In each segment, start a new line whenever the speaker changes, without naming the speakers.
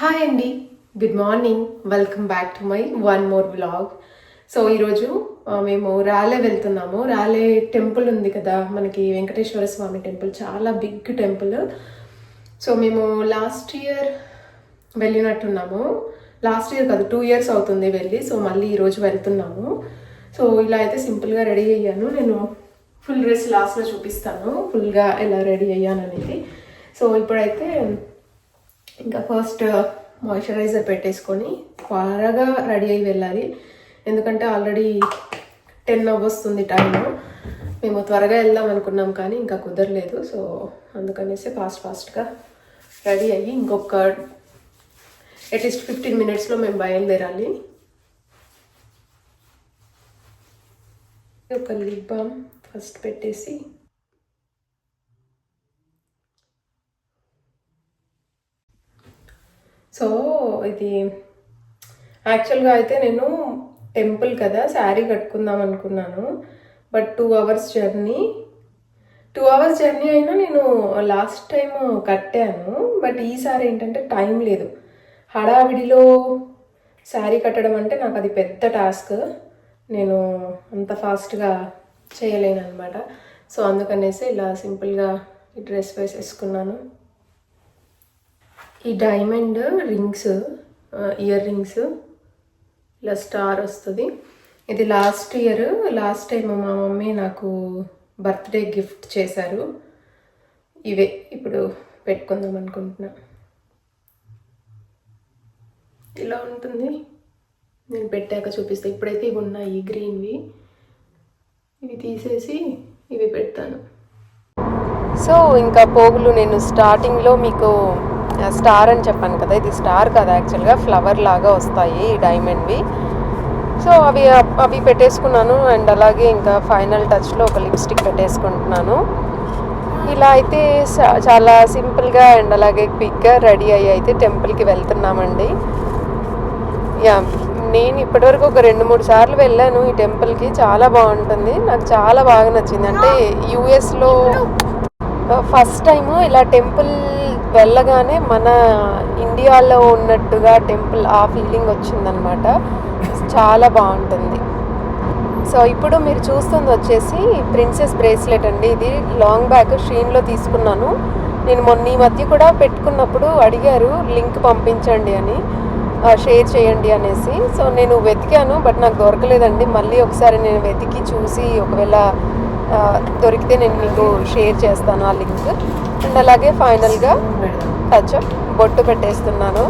Hi అండి good morning welcome back to my one more blog so ఈరోజు మేము రాలే వెళ్తున్నాము. రాలే టెంపుల్ ఉంది కదా. మనకి వెంకటేశ్వర స్వామి టెంపుల్ చాలా బిగ్ టెంపుల్. సో మేము లాస్ట్ ఇయర్ వెళ్ళినట్టున్నాము. లాస్ట్ ఇయర్ కాదు టూ ఇయర్స్ అవుతుంది వెళ్ళి. సో మళ్ళీ ఈరోజు వెళ్తున్నాము. సో ఇలా అయితే సింపుల్గా రెడీ అయ్యాను. నేను ఫుల్ డ్రెస్ లాస్ట్లో చూపిస్తాను. ఫుల్గా ఎలా రెడీ అయ్యాను అనేది. సో ఇప్పుడైతే ఇంకా ఫస్ట్ మాయిశ్చరైజర్ పెట్టేసుకొని త్వరగా రెడీ అయి వెళ్ళాలి. ఎందుకంటే ఆల్రెడీ టెన్ వస్తుంది టైం మేము త్వరగా వెళ్దాం అనుకున్నాం కానీ ఇంకా కుదరలేదు. సో అందుకనేసి ఫాస్ట్ ఫాస్ట్గా రెడీ అయ్యి ఇంకొక అట్లీస్ట్ ఫిఫ్టీన్ మినిట్స్లో మేము బయలుదేరాలి. ఒక లిప్ బామ్ ఫస్ట్ పెట్టేసి సో ఇది యాక్చువల్గా అయితే నేను టెంపుల్ కదా శారీ కట్టుకుందాం అనుకున్నాను. But two hours journey two hours journey అయినా నేను లాస్ట్ టైం కట్టాను. బట్ ఈసారి ఏంటంటే టైం లేదు. హడావిడిలో శారీ కట్టడం అంటే నాకు అది పెద్ద టాస్క్ నేను అంత ఫాస్ట్గా చేయలేను అనమాట సో అందుకనేసి ఇలా సింపుల్గా ఈ డ్రెస్ వేసేసుకున్నాను. ఈ డైమండ్ రింగ్స్ ఇయర్ రింగ్స్ ఇలా స్టార్ వస్తుంది. ఇది లాస్ట్ ఇయర్ లాస్ట్ టైం మా మమ్మీ నాకు బర్త్డే గిఫ్ట్ చేశారు. ఇవే ఇప్పుడు పెట్టుకుందాం అనుకుంటున్నా. ఇలా ఉంటుంది. నేను పెట్టాక చూపిస్తాను ఇప్పుడైతే ఇవి ఉన్నాయి గ్రీన్వి. ఇవి తీసేసి ఇవి పెడతాను. సో ఇంకా పోగులు నేను స్టార్టింగ్లో మీకు స్టార్ అని చెప్పాను కదా ఇది స్టార్ కదా యాక్చువల్గా ఫ్లవర్ లాగా వస్తాయి ఈ డైమండ్వి. సో అవి అవి పెట్టేసుకున్నాను అండ్ అలాగే ఇంకా ఫైనల్ టచ్లో ఒక లిప్స్టిక్ పెట్టేసుకుంటున్నాను. ఇలా అయితే చాలా సింపుల్గా అండ్ అలాగే క్విక్గా రెడీ అయ్యి అయితే టెంపుల్కి వెళ్తున్నామండి. యా నేను ఇప్పటివరకు ఒక రెండు మూడు సార్లు వెళ్ళాను ఈ టెంపుల్కి చాలా బాగుంటుంది. నాకు చాలా బాగా నచ్చింది. అంటే యూఎస్లో ఫస్ట్ టైం ఇలా టెంపుల్ వెళ్ళగానే మన ఇండియాలో ఉన్నట్టుగా టెంపుల్ ఆ ఫీలింగ్ వచ్చిందనమాట. చాలా బాగుంటుంది. సో ఇప్పుడు మీరు చూస్తుంది వచ్చేసి ప్రిన్సెస్ బ్రేస్లెట్ అండి. ఇది లాంగ్ బ్యాగ్ షీన్లో తీసుకున్నాను. నేను మొన్న ఈ మధ్య కూడా పెట్టుకున్నప్పుడు అడిగారు లింక్ పంపించండి అని షేర్ చేయండి అనేసి. సో నేను వెతికాను బట్ నాకు దొరకలేదండి. మళ్ళీ ఒకసారి నేను వెతికి చూసి ఒకవేళ దొరికితే నేను మీకు షేర్ చేస్తాను ఆ లింక్. అండ్ అలాగే ఫైనల్గా టచ్ బొట్టు పెట్టేస్తున్నాను.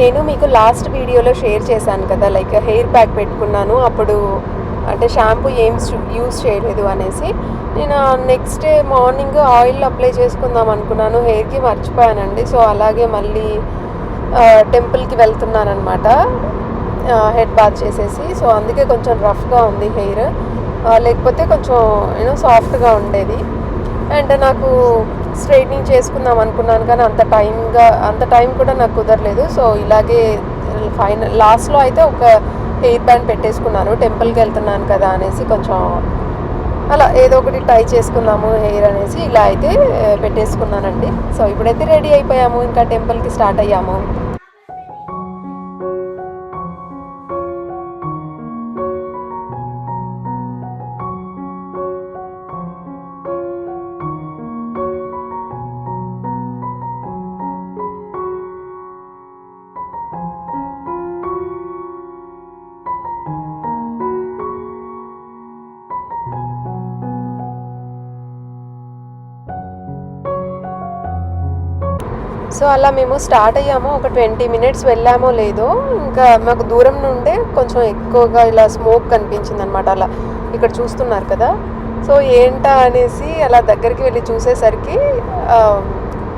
నేను మీకు లాస్ట్ వీడియోలో షేర్ చేశాను కదా లైక్ హెయిర్ ప్యాక్ పెట్టుకున్నాను అప్పుడు అంటే షాంపూ ఏం యూజ్ చేయలేదు అనేసి. నేను next day morning oil apply చేసుకుందాం అనుకున్నాను హెయిర్కి మర్చిపోయానండి. సో అలాగే మళ్ళీ టెంపుల్కి వెళ్తున్నానమాట హెడ్ బాత్ చేసేసి. సో అందుకే కొంచెం రఫ్గా ఉంది హెయిర్ లేకపోతే కొంచెం యూనో సాఫ్ట్గా ఉండేది. అండ్ నాకు స్ట్రైట్నింగ్ చేసుకుందాం అనుకున్నాను. కానీ అంత టైంగా అంత టైం కూడా నాకు కుదరలేదు. సో ఇలాగే ఫైనల్ లాస్ట్లో అయితే ఒక హెయిర్ బ్యాండ్ పెట్టేసుకున్నాను. టెంపుల్కి వెళ్తున్నాను కదా అనేసి కొంచెం అలా ఏదో ఒకటి ట్రై చేసుకుందాము హెయిర్ అనేసి ఇలా అయితే పెట్టేసుకున్నానండి. సో ఇప్పుడైతే రెడీ అయిపోయాము. ఇంకా టెంపుల్కి స్టార్ట్ అయ్యాము. సో అలా మేము స్టార్ట్ అయ్యాము. ఒక ట్వంటీ మినిట్స్ వెళ్ళామో లేదో ఇంకా మాకు దూరం నుండే కొంచెం ఎక్కువగా ఇలా స్మోక్ కనిపించింది అనమాట అలా. ఇక్కడ చూస్తున్నారు కదా. సో ఏంటా అనేసి అలా దగ్గరికి వెళ్ళి చూసేసరికి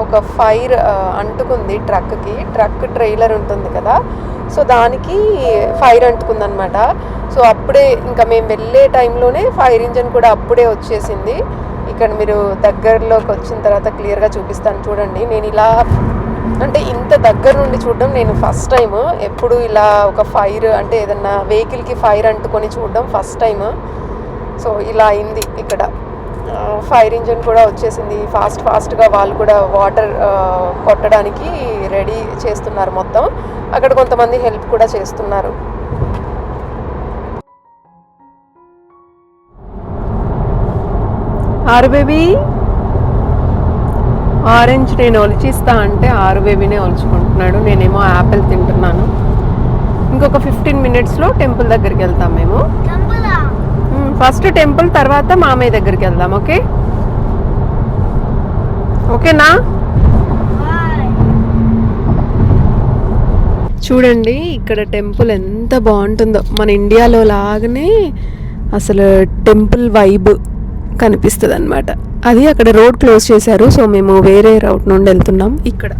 ఒక ఫైర్ అంటుకుంది ట్రక్కి. ట్రక్ ట్రైలర్ ఉంటుంది కదా. సో దానికి ఫైర్ అంటుకుందనమాట సో అప్పుడే ఇంకా మేము వెళ్ళే టైంలోనే ఫైర్ ఇంజన్ కూడా అప్పుడే వచ్చేసింది. ఇక్కడ మీరు దగ్గరలోకి వచ్చిన తర్వాత క్లియర్గా చూపిస్తాను. చూడండి నేను ఇలా అంటే ఇంత దగ్గర నుండి చూడడం నేను ఫస్ట్ టైం ఎప్పుడు ఇలా ఒక ఫైర్ అంటే ఏదన్నా వెహికల్కి ఫైర్ అంటుకొని చూడడం ఫస్ట్ టైం సో ఇలా అయింది ఇక్కడ. ఫైర్ ఇంజిన్ కూడా వచ్చేసింది. ఫాస్ట్ ఫాస్ట్గా వాళ్ళు కూడా వాటర్ కొట్టడానికి రెడీ చేస్తున్నారు మొత్తం. అక్కడ కొంతమంది హెల్ప్ కూడా చేస్తున్నారు. ఆరు బేబీ. ఆరెంజ్ నేను ఒలిచిస్తా అంటే ఆరు బేబీనే ఒలుచుకుంటున్నాడు. నేనేమో యాపిల్ తింటున్నాను. ఇంకొక ఫిఫ్టీన్ మినిట్స్లో టెంపుల్ దగ్గరికి వెళ్తాం మేము ఫస్ట్ టెంపుల్ తర్వాత మామయ్య దగ్గరికి వెళ్దాం ఓకే? ఓకేనా? చూడండి ఇక్కడ టెంపుల్ ఎంత బాగుంటుందో. మన ఇండియాలో లాగానే అసలు టెంపుల్ వైబ్. కనిపిస్తుంది అనమాట అది అక్కడ రోడ్ క్లోజ్ చేశారు సో మేము వేరే రౌట్ నుండి వెళ్తున్నాం ఇక్కడ.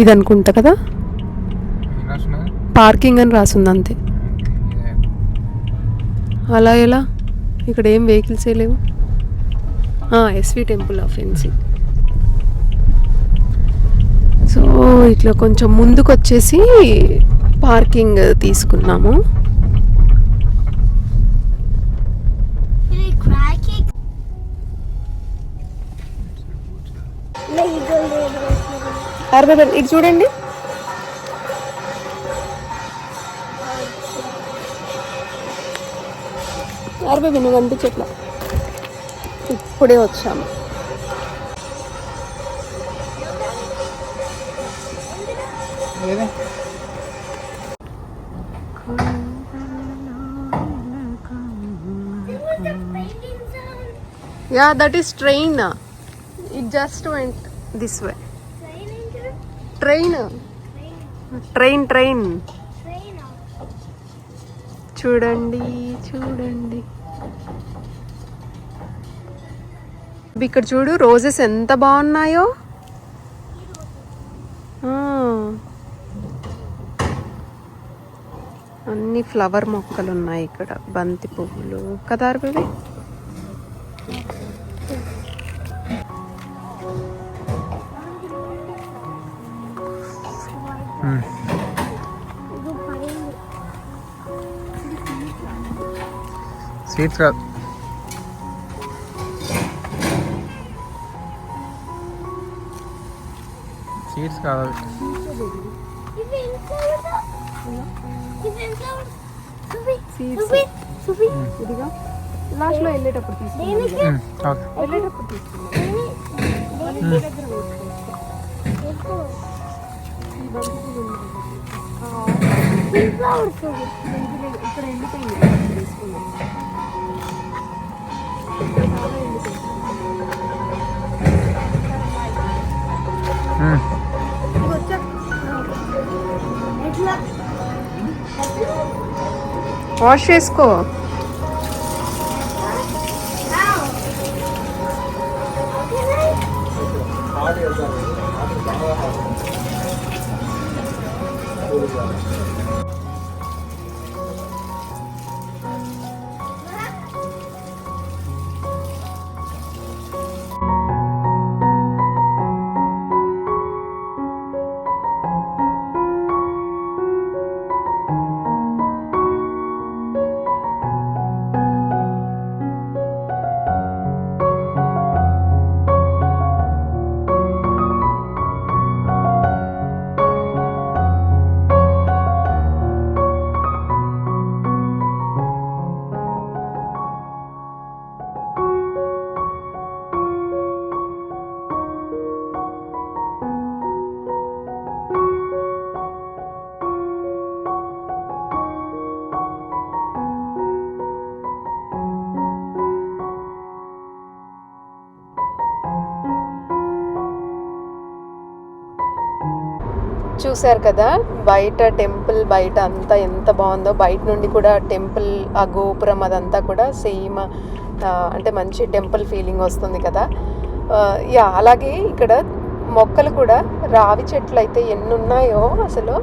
ఇది అనుకుంటా కదా? పార్కింగ్ అని రాసింది అంతే అలా ఎలా? ఇక్కడ ఏం వెహికల్స్ లేవు? SV temple of NC so ఇట్లా కొంచెం ముందుకు వచ్చేసి పార్కింగ్ తీసుకున్నాము. అరవై రూపాయలు. ఇది చూడండి. అరవై నువ్వు కనిపించట్లా ఇప్పుడే వచ్చాము. Yeah that is train it just went this way train train train చూడండి చూడండి. ఇక్కడ చూడు రోజెస్ ఎంత బాగున్నాయో. అన్ని ఫ్లవర్ మొక్కలు ఉన్నాయి ఇక్కడ. బంతి పువ్వులు. కదా బేబీ
సీట్స్ కాదు సీట్స్ కాదు అవి.
ఇది ఎంత ఇది ఎంత
Seeds.
సుబి సుబి
ఇదిగా లాస్ట్లో వెళ్ళేటప్పుడు తీసుకున్నాం
దేనికి
ఉమ్, ఓకే
వెళ్ళేటప్పుడు తీసుకున్నాం
ఫ్లవర్స్
ఇక్కడ ఎండిపోయింది తీసుకున్నాం. చాలా ఎండిపోయింది. వాష్ చేసుకో Obrigado. చూశారు కదా బయట టెంపుల్ బయట అంతా ఎంత బాగుందో బయట నుండి కూడా టెంపుల్ ఆ గోపురం అదంతా కూడా సేమ్ అంటే మంచి టెంపుల్ ఫీలింగ్ వస్తుంది కదా. యా అలాగే ఇక్కడ మొక్కలు కూడా రావి చెట్లు అయితే ఎన్ని ఉన్నాయో అసలు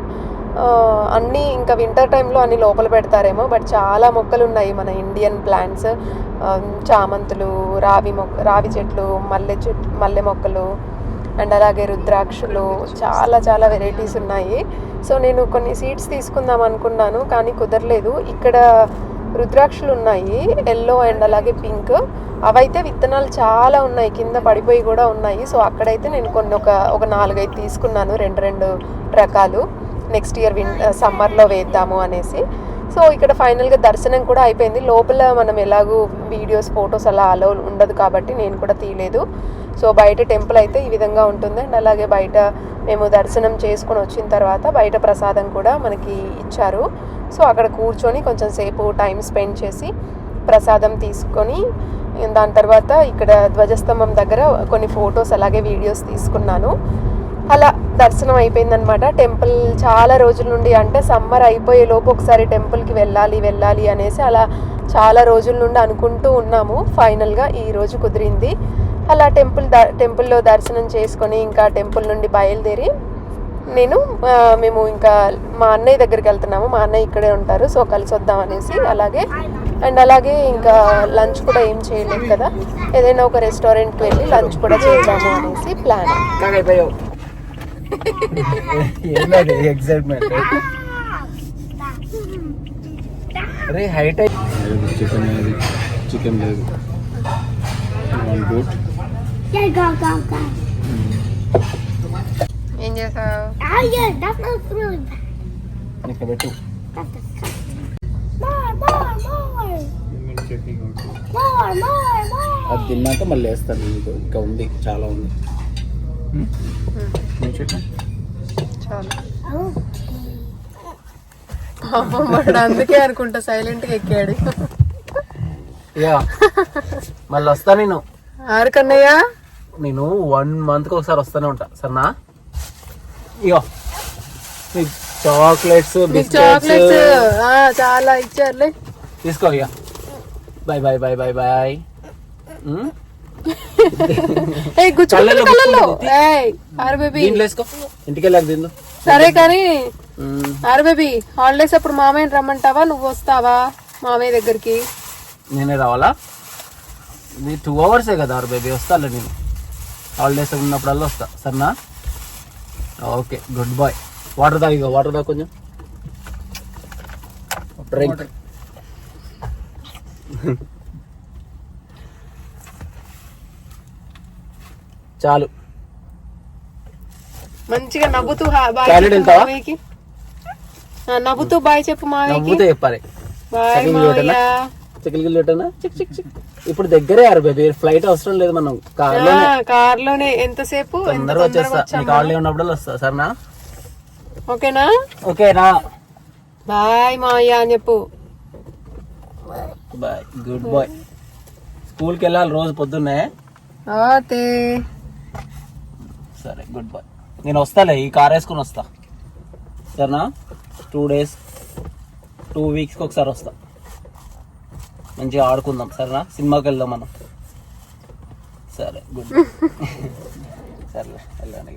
అన్నీ ఇంకా వింటర్ టైంలో అన్ని లోపల పెడతారేమో బట్ చాలా మొక్కలు ఉన్నాయి మన ఇండియన్ ప్లాంట్స్ చామంతులు రావి మొక్క రావి చెట్లు మల్లె చెట్లు మల్లె మొక్కలు అండ్ అలాగే రుద్రాక్షలు చాలా చాలా వెరైటీస్ ఉన్నాయి. సో నేను కొన్ని సీడ్స్ తీసుకుందాం అనుకున్నాను కానీ కుదరలేదు. ఇక్కడ రుద్రాక్షలు ఉన్నాయి ఎల్లో అండ్ అలాగే పింక్ అవైతే విత్తనాలు చాలా ఉన్నాయి కింద పడిపోయి కూడా ఉన్నాయి. సో అక్కడైతే నేను కొన్ని ఒక ఒక నాలుగైదు తీసుకున్నాను రెండు రెండు రకాలు. నెక్స్ట్ ఇయర్ విన్ సమ్మర్లో వేద్దాము అనేసి. సో ఇక్కడ ఫైనల్గా దర్శనం కూడా అయిపోయింది. లోపల మనం ఎలాగూ వీడియోస్ ఫొటోస్ అలా అలో ఉండదు కాబట్టి నేను కూడా తీయలేదు. సో బయట టెంపుల్ అయితే ఈ విధంగా ఉంటుంది. అండ్ అలాగే బయట మేము దర్శనం చేసుకొని వచ్చిన తర్వాత బయట ప్రసాదం కూడా మనకి ఇచ్చారు. సో అక్కడ కూర్చొని కొంచెం సేపు టైం స్పెండ్ చేసి ప్రసాదం తీసుకొని దాని తర్వాత ఇక్కడ ధ్వజస్తంభం దగ్గర కొన్ని ఫొటోస్ అలాగే వీడియోస్ తీసుకున్నాను. అలా దర్శనం అయిపోయిందనమాట టెంపుల్ చాలా రోజుల నుండి అంటే సమ్మర్ అయిపోయే లోపు ఒకసారి టెంపుల్కి వెళ్ళాలి వెళ్ళాలి అనేసి అలా చాలా రోజుల నుండి అనుకుంటూ ఉన్నాము. ఫైనల్గా ఈరోజు కుదిరింది. అలా టెంపుల్ ద టెంపుల్లో దర్శనం చేసుకొని ఇంకా టెంపుల్ నుండి బయలుదేరి నేను మేము ఇంకా మా అన్నయ్య దగ్గరికి వెళ్తున్నాము. మా అన్నయ్య ఇక్కడే ఉంటారు సో కలిసి వద్దాం అనేసి అలాగే. అండ్ అలాగే ఇంకా లంచ్ కూడా ఏం చేయలేదు కదా. ఏదైనా ఒక రెస్టారెంట్కి వెళ్ళి లంచ్ కూడా చేద్దాము అనేసి ప్లాన్.
చికెన్ లేదు చికెన్ లేదు.
ఏం చేసావు.
ఇక్కడ పెట్టు. అది తిన్నాక మళ్ళీ వేస్తాను ఇంకో ఇంకా ఉంది చాలా ఉంది.
వాడు అందుకే అనుకుంటా సైలెంట్గా ఎక్కాడు.
యా. మళ్ళీ వస్తా నేను.
ఆరు కన్నయ్య?
నేను వన్ మంత్కి ఒకసారి వస్తూనే ఉంటా సరేనా? ఇగో చాక్లెట్స్
చాక్లెట్స్ చాలా ఇచ్చారులే.
తీసుకో ఇక bye bye bye bye bye ఇంటికి వెళ్ళాక తిందు
సరే కానీ. ఆరు బేబీ హాలిడేస్ అప్పుడు మామయ్యని రమ్మంటావా? నువ్వు వస్తావా మామయ్య దగ్గరికి?
నేనే రావాలా? టూ అవర్సే కదా ఆరు బేబీ వస్తాలే నేను. హాలిడేస్ ఉన్నప్పుడల్లా వస్తా. సరేనా? Okay good bye. వాటర్ తాగి వాటర్ తాగు కొంచెం. డ్రింక్ చాలు.
మంచిగా నవ్వుతూ
వెళ్తావా?
ఆ, నవ్వుతూ బాయ్ చెప్పు మామయ్యకి
నవ్వుతే చెప్పాలి.
బాయ్
గిల్లు పెట్టానా? చిక్ చిక్ చిక్. ఇప్పుడు దగ్గరే ఆరు బేబీ ఫ్లైట్ అవసరం లేదు మనం. కార్లోనే.
కార్లోనే ఎంతసేపు?
తొందరగా
తొందరగా
వచ్చేస్తా.
వచ్చాం
నీకు ఆల్రెడీ ఉన్నప్పుడు వస్తా సరేనా?
ఓకేనా?
ఓకేనా?
బాయ్ మావయ్య అని చెప్పు.
Bye good bye. స్కూల్కి వెళ్ళాలి రోజు పొద్దున్నే. సరే గుడ్ బాయ్. నేను వస్తాలే ఈ కార్ వేసుకుని వస్తా. సరేనా? టూ డేస్ టూ వీక్స్కి ఒకసారి వస్తా. మంచిగా ఆడుకుందాం సరేనా? సినిమాకి వెళ్దాం మనం. సరే గుడ్. సరేలే వెళ్ళండి